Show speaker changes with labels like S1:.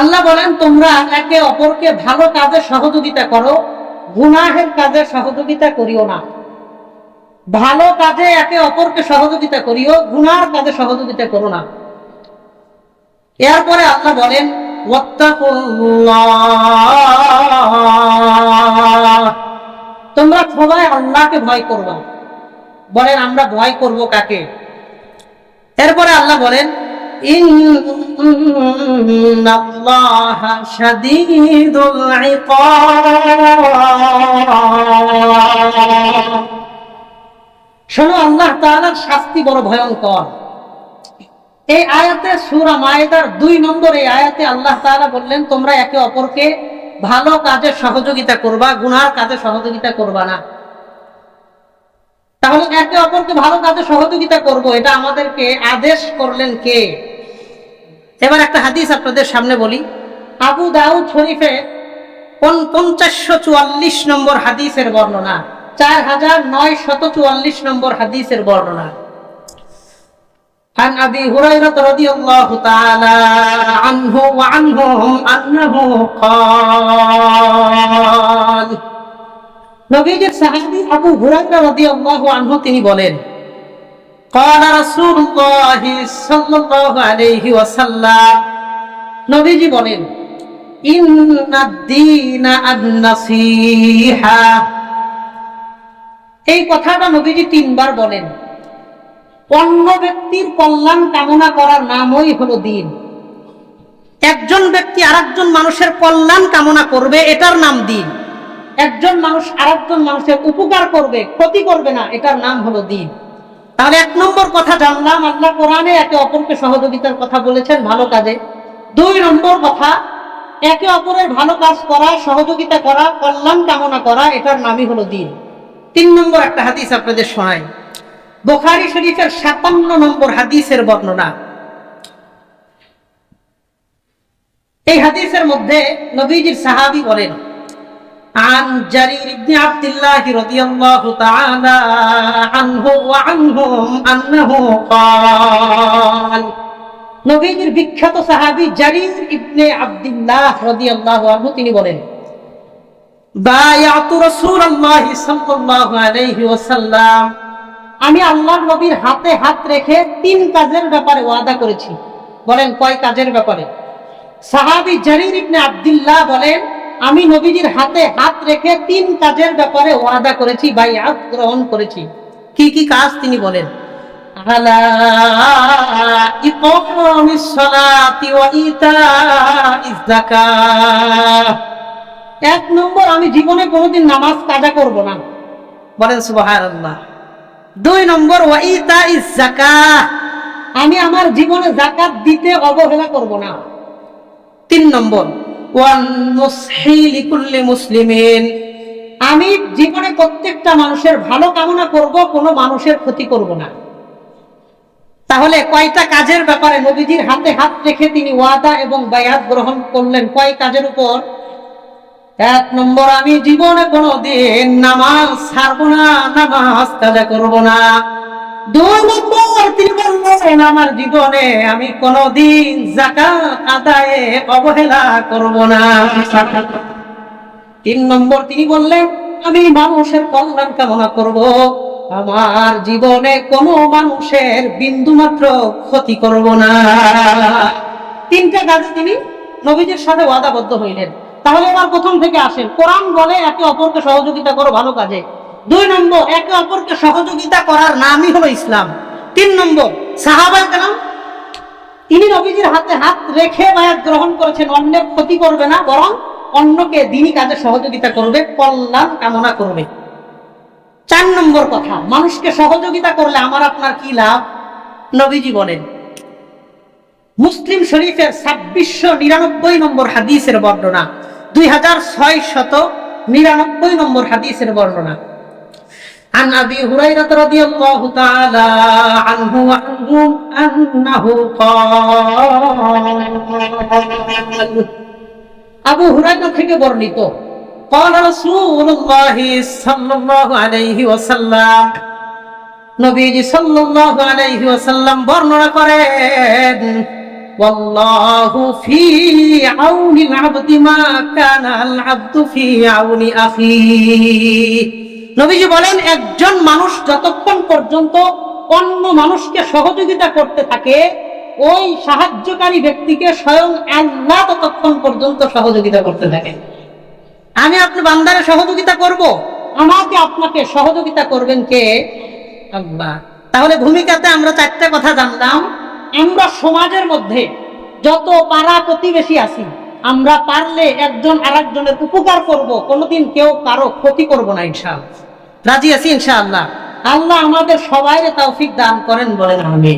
S1: আল্লাহ বলেন, তোমরা একে অপরকে ভালো কাজে সহযোগিতা করো, গুনাহের কাজে সহযোগিতা করিও না। ভালো কাজে একে অপরকে সহযোগিতা করিও, গুনার কাজে সহযোগিতা করো না। এরপরে আল্লাহ বলেন তোমরা সবাই আল্লাহকে ভয় করবা। বলেন, আমরা ভয় করব কাকে? এরপরে আল্লাহ বলেন ইন্নাল্লাহা শাদীদুল ইকাব। শোনো, আল্লাহ তাআলার শাস্তি বড় ভয়ঙ্কর। এই আয়াতে সূরা মায়েদার দুই নম্বর এই আয়াতে আল্লাহ তাআলা বললেন, তোমরা একে অপরকে ভালো কাজে সহযোগিতা করবা, গুনার কাজে সহযোগিতা করবা না। তাহলে একে অপরকে ভালো কাজে সহযোগিতা করব, এটা আমাদেরকে আদেশ করলেন কে? এবার একটা হাদিস আপনাদের সামনে বলি আবু দাউদ শরীফে পঞ্চাশশো চুয়াল্লিশ নম্বর হাদিসের বর্ণনা চার হাজার নয় শত চুয়াল্লিশ নম্বর হাদিসের বর্ণনা عن أبي هريرة رضي الله تعالى عنه وعنهم أنه قال নবীজির সাহাবী আবু হুরায়রা রাদিয়াল্লাহু আনহু তিনি বলেন قال رسول الله صلى الله عليه وسلم নবীজি বলেন ইন্না দ্দীনা আন-নাসীহা এই কথাটা নবীজি তিনবার বলেন অন্য ব্যক্তির কল্যাণ কামনা করার নামই হলো দিন একজন ব্যক্তি আরেকজন মানুষের কল্যাণ কামনা করবে এটার নাম দিন একজন মানুষ আরেকজন মানুষের উপকার করবে ক্ষতি করবে না এটার নাম হলো দিন তাহলে এক নম্বর কথা জানলাম, আল্লাহ কোরআনে একে অপরকে সহযোগিতার কথা বলেছেন ভালো কাজে। দুই নম্বর কথা, একে অপরের ভালো কাজ করা, সহযোগিতা করা, কল্যাণ কামনা করা, এটার নামই হলো দিন। তিন নম্বর একটা হাদিস আপনাদের শোনাই। বোখারি শরীফের সাতান্ন নম্বর হাদিসের বর্ণনা। এই হাদিসের মধ্যে নবীজির সাহাবি বলেন عن جرير بن عبد الله رضي الله تعالى عنه وعنهم أنه قال নবীজির বিখ্যাত সাহাবী জারির ইবনে আব্দুল্লাহ রাদিয়াল্লাহু আনহু তিনি বলেন বায়াতু রাসূলুল্লাহ সাল্লাল্লাহু আলাইহি ওয়াসাল্লাম আমি আল্লাহর নবীর হাতে হাত রেখে তিন কাজের ব্যাপারে ওয়াদা করেছি বলেন কয় কাজের ব্যাপারে সাহাবী জারির ইবনে আব্দুল্লাহ বলেন আমি নবীজির হাতে হাত রেখে তিন কাজের ব্যাপারে ওয়াদা করেছি বাইআত গ্রহণ করেছি। কি কি কাজ তিনি বলেন? এক নম্বর, আমি জীবনে কোনোদিন নামাজ কাজা করব না। বলেন সুবহানাল্লাহ। দুই নম্বর, ওয়া ইতাইজ যাকাত। আমি আমার জীবনে জাকাত দিতে অবহেলা করব না। তিন নম্বর আমি জীবনে প্রত্যেকটা মানুষের ভালো কামনা করব, কোনো মানুষের ক্ষতি করব না। তাহলে কয়টা কাজের ব্যাপারে নবীজির হাতে হাত রেখে তিনি ওয়াদা এবং বায়াত গ্রহণ করলেন? কয় কাজের উপর? এক নম্বর, আমি জীবনে কোনো দিন নামাজ ছাড়বো না, নামাজ কাজা করব না। তিনি বললেন, আমার জীবনে আমি কোনোদিন জাকাত আদায়ে অবহেলা করব না। তিন নম্বর তিনি বললেন, আমি মানুষের কল্যাণ কামনা করব। আমার জীবনে কোনো মানুষের বিন্দু মাত্র ক্ষতি করব না। তিনটা কাজে তিনি নবীজের সাথে ওয়াদাবদ্ধ হইলেন। তাহলে এবার প্রথম থেকে আসেন। কোরআন বলে একে অপরকে সহযোগিতা করো ভালো কাজে। দুই নম্বর, একে অপরকে সহযোগিতা করার নামই হলো ইসলাম। তিন নম্বর সাহাবা কেন তিনি নবীজির হাতে হাত রেখে বায়াত গ্রহণ করেছেন, অন্যের ক্ষতি করবে না, বরং অন্যকে দিনই কাজে সহযোগিতা করবে, কল্যাণ কামনা করবে। চার নম্বর কথা, মানুষকে সহযোগিতা করলে আমার আপনার কি লাভ? নবীজি বলেন, মুসলিম শরীফের ছাব্বিশশো নিরানব্বই নম্বর হাদিসের বর্ণনা, দুই হাজার ছয় শত নিরানব্বই নম্বর হাদিসের বর্ণনা। عن أبي هريرة رضي الله تعالى عنه وعنهم أنه قال আবু হুরায়রা থেকে বর্ণিত قال رسول الله صلى الله عليه وسلم নবীজি সাল্লাল্লাহু আলাইহি ওয়াসাল্লাম বর্ণনা করেন ওয়াল্লাহু ফি আউনিল আবদি মা কানা আল আবদু ফি আউনি আখিহি নবীজি বলেন, একজন মানুষ যতক্ষণ পর্যন্ত অন্য মানুষকে সহযোগিতা করতে থাকে, ওই সাহায্যকারী ব্যক্তিকে স্বয়ং আল্লাহ ততক্ষণ পর্যন্ত সহযোগিতা করতে থাকে। আমি আপনার বান্দারে সহযোগিতা করব? আমাকে আপনাকে সহযোগিতা করবেন কে? আল্লাহ। তাহলে ভূমিকাতে আমরা চারটা কথা জানলাম। আমরা সমাজের মধ্যে যত পাড়া প্রতিবেশী আছি, আমরা পারলে একজন আরেকজনের উপকার করব, কোনোদিন কেউ কারও ক্ষতি করব না, ইনশাআল্লাহ। রাজি আছি ইনশাআল্লাহ। আল্লাহ আমাদের সবাই তৌফিক দান করেন বলেন আমি